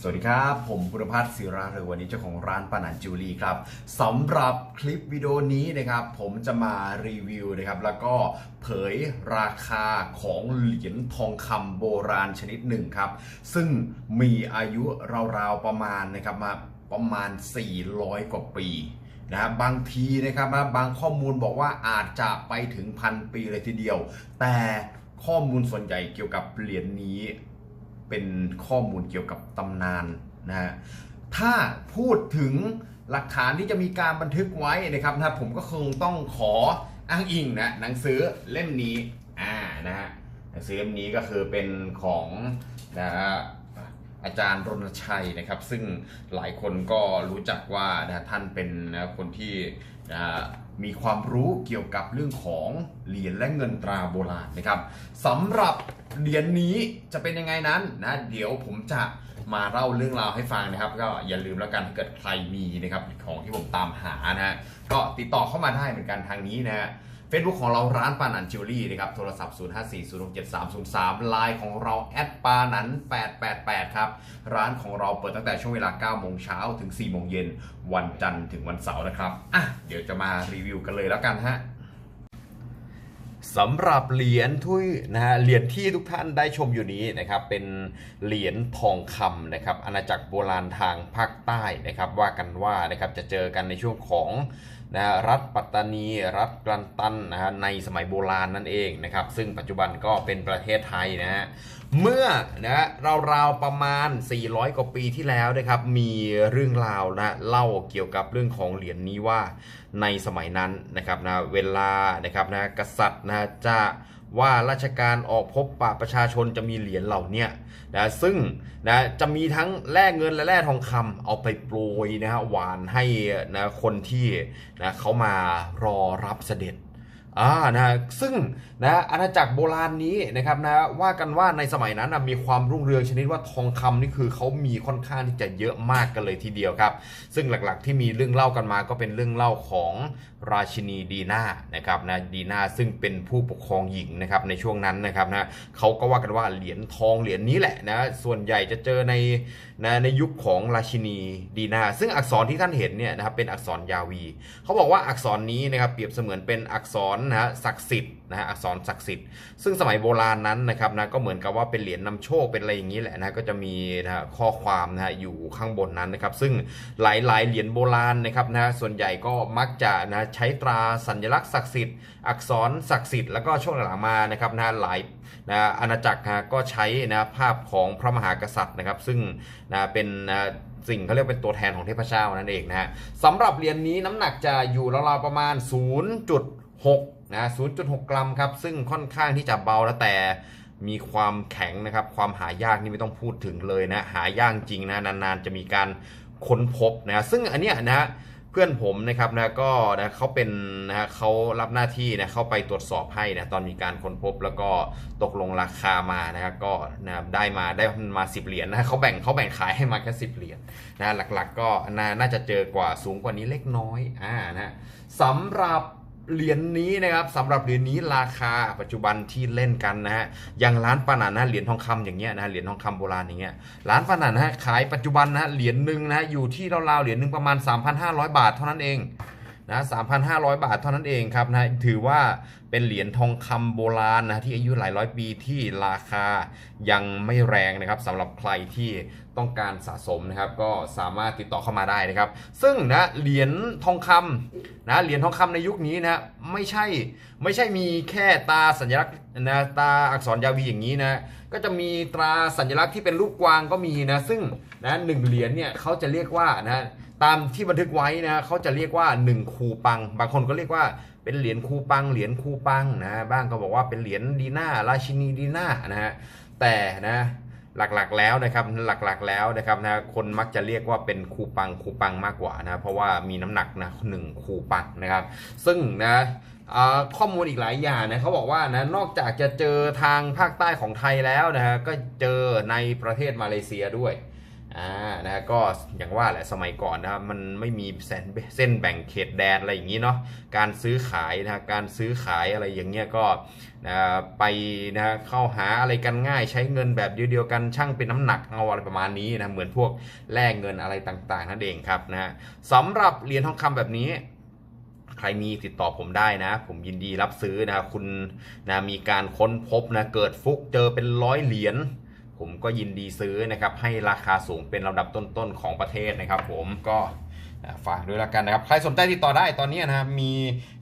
สวัสดีครับ ผมบุรพัฒน์ศิราเรือวันนี้เจ้าของร้านปานันจูลีครับสำหรับคลิปวิดีโอนี้นะครับ ผมจะมารีวิวนะครับแล้วก็เผยราคาของเหรียญทองคำโบราณชนิดหนึ่งครับ ซึ่งมีอายุราวๆประมาณนะครับมาประมาณ 400 กว่าปีนะบางทีนะครับนะบางข้อมูลบอกว่าอาจจะไปถึงพันปีเลยทีเดียว แต่ข้อมูลส่วนใหญ่เกี่ยวกับเหรียญนี้ เป็นข้อมูลเกี่ยวกับตำนานนะฮะถ้าพูดถึงหลักฐานที่จะมีการบันทึกไว้นะครับนะผมก็คงต้องขออ้างอิงนะหนังสือเล่มนี้อ่านะฮะหนังสือเล่มนี้ก็คือเป็นของนะฮะ อาจารย์รณชัยนะครับ ซึ่งหลายคนก็รู้จักว่านะท่านเป็นนะคนที่นะมีความรู้เกี่ยวกับเรื่องของเหรียญและเงินตราโบราณนะครับสำหรับเหรียญนี้จะเป็นยังไงนั้นนะเดี๋ยวผมจะมาเล่าเรื่องราวให้ฟังนะครับ ก็อย่าลืมแล้วกันเกิดใครมีนะครับของที่ผมตามหานะฮะก็ติดต่อเข้ามาได้เหมือนกันทางนี้นะฮะ เฟซบุ๊กของเราร้านปานันจิวเวลรี่นะครับ โทรศัพท์ 0 5 4 0 6 7 3 0 3ไลน์ของเราแอดปานัน888 ครับ ร้านของเราเปิดตั้งแต่ช่วงเวลา9โมงเช้าถึง 4 โมงเย็น วันจันทร์ถึงวันเสาร์นะครับ อะ เดี๋ยวจะมารีวิวกันเลยแล้วกันฮะสำหรับเหรียญทุยนะฮะเหรียญที่ทุกท่านได้ชมอยู่นี้นะครับเป็นเหรียญทองคำนะครับอาณาจักรโบราณทางภาคใต้นะครับว่ากันว่านะครับจะเจอกันในช่วงของนะรัฐปัตตานี รัฐกลันตันนะฮะในสมัยโบราณนั่นเองนะครับ ซึ่งปัจจุบันก็เป็นประเทศไทยนะฮะเมื่อนะเราวๆประมาณ 400 กว่าปีที่แล้วนะครับ มีเรื่องราวนะเล่าเกี่ยวกับเรื่องของเหรียญนี้ว่าในสมัยนั้นนะครับนะเวลานะครับนะกษัตริย์นะจะ ว่าราชการออกพบปะประชาชนจะมีเหรียญเหล่านี้นะซึ่งนะจะมีทั้งแลกเงินและแลกทองคำเอาไปโปรยนะฮะหวานให้นะคนที่นะเขามารอรับเสด็จ อ่านะซึ่งนะอาณาจักรโบราณนี้นะครับนะว่ากันว่าในสมัยนั้นนะมีความรุ่งเรืองชนิดว่าทองคำนี่คือเขามีค่อนข้างที่จะเยอะมากกันเลยทีเดียวครับ ซึ่งหลักๆที่มีเรื่องเล่ากันมาก็เป็นเรื่องเล่าของราชินีดีนานะครับนะดีนาซึ่งเป็นผู้ปกครองหญิงนะครับในช่วงนั้นนะครับนะเขาก็ว่ากันว่าเหรียญทองเหรียญนี้แหละนะส่วนใหญ่จะเจอในนะในยุคของราชินีดีนา ซึ่งอักษรที่ท่านเห็นเนี่ยนะครับเป็นอักษรยาวี เขาบอกว่าอักษรนี้นะครับเปรียบเสมือนเป็นอักษรนะฮะศักดิ์สิทธิ์นะฮะอักษรศักดิ์สิทธิ์ซึ่งสมัยโบราณนั้นนะครับนะก็เหมือนกับว่าเป็นเหรียญนำโชคเป็นอะไรอย่างนี้แหละนะก็จะมีนะฮะข้อความนะฮะอยู่ข้างบนนั้นนะครับ ซึ่งหลายๆเหรียญโบราณนะครับนะส่วนใหญ่ก็มักจะนะใช้ตราสัญลักษณ์ศักดิ์สิทธิ์อักษรศักดิ์สิทธิ์แล้วก็ช่วงหลังมานะครับนะหลายนะอาณาจักรนะก็ใช้นะภาพของพระมหากษัตริย์นะครับ ซึ่งนะเป็นนะสิ่งเขาเรียกเป็นตัวแทนของเทพเจ้านั่นเองนะฮะสำหรับเหรียญนี้น้ำหนักจะอยู่ราวๆประมาณ 0.6 นะ0.6 กรัมครับ ซึ่งค่อนข้างที่จะเบาแล้วแต่มีความแข็งนะครับ ความหายากนี่ไม่ต้องพูดถึงเลยนะ หายากจริงนะ นานๆ จะมีการค้นพบนะ ซึ่งอันเนี้ยนะฮะเพื่อนผมนะครับนะก็นะเขาเป็นนะฮะเขารับหน้าที่นะเข้าไปตรวจสอบให้นะตอนมีการค้นพบแล้วก็ตกลงราคามานะครับก็นะได้มาได้มา 10 เหรียญนะเขาแบ่งเขาแบ่งขายให้มาแค่10 เหรียญนะหลักๆก็นาน่าจะเจอกว่าสูงกว่านี้เล็กน้อยอ่านะสำหรับ เหรียญนี้นะครับสำหรับเหรียญนี้ราคาปัจจุบันที่เล่นกันนะฮะอย่างร้านปานันะเหรียญทองคำอย่างเงี้ยนะเหรียญทองคำโบราณอย่างเงี้ยร้านปานันะขายปัจจุบันนะเหรียญหนึ่งนะอยู่ที่ราวๆเหรียญหนึ่งประมาณ 3,500 บาทเท่านั้นเองนะ3,500 บาทเท่านั้นเองครับนะถือว่าเป็นเหรียญทองคำโบราณนะที่อายุหลายร้อยปีที่ราคายังไม่แรงนะครับสำหรับใครที่ต้องการสะสมนะครับ ก็สามารถติดต่อเข้ามาได้นะครับ ซึ่งนะเหรียญทองคำ นะเหรียญทองคำในยุคนี้นะไม่ใช่ไม่ใช่มีแค่ตาสัญลักษณ์นะตาอักษรยาวีอย่างนี้นะก็จะมีตราสัญลักษณ์ที่เป็นรูปกวางก็มีนะซึ่งนะหนึ่งเหรียญเนี่ยเขาจะเรียกว่านะตามที่บันทึกไว้นะเขาจะเรียกว่า 1 คูปัง บางคนก็เรียกว่าเป็นเหรียญคูปัง เหรียญคูปังนะบ้างก็บอกว่าเป็นเหรียญดีน่าราชินีดีน่านะฮะแต่นะ หลักๆแล้วนะครับหลักๆแล้วนะครับนะคนมักจะเรียกว่าเป็นคูปังคูปังมากกว่านะเพราะว่ามีน้ำหนักนะหนึ่งคูปังนะครับ ซึ่งนะข้อมูลอีกหลายอย่างนะเขาบอกว่านะนอกจากจะเจอทางภาคใต้ของไทยแล้วนะฮะก็เจอในประเทศมาเลเซียด้วย อ่านะฮะก็อย่างว่าแหละสมัยก่อนนะครับมันไม่มีเส้นเส้นแบ่งเขตแดนอะไรอย่างนี้เนาะการซื้อขายนะการซื้อขายอะไรอย่างเงี้ยก็นะไปนะฮะเข้าหาอะไรกันง่ายใช้เงินแบบเดียวกันช่างเป็นน้ำหนักเอาอะไรประมาณนี้นะเหมือนพวกแลกเงินอะไรต่างๆนั่นเองครับนะฮะสำหรับเหรียญทองคำแบบนี้ใครมีติดต่อผมได้นะ ผมยินดีรับซื้อนะครับคุณนะมีการค้นพบนะเกิดฟุกเจอเป็นร้อยเหรียญ ผมก็ยินดีซื้อนะครับให้ราคาสูงเป็นลำดับต้นๆของประเทศนะครับ ผมก็ฝากด้วยละกันนะครับ ใครสนใจติดต่อได้ตอนนี้นะครับมี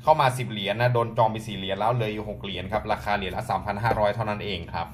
เข้ามา 10 เหรียญนะโดนจองไป4เหรียญแล้วเลยอยู่6เหรียญครับราคาเหรียญละ 3,500 เท่านั้นเองครับ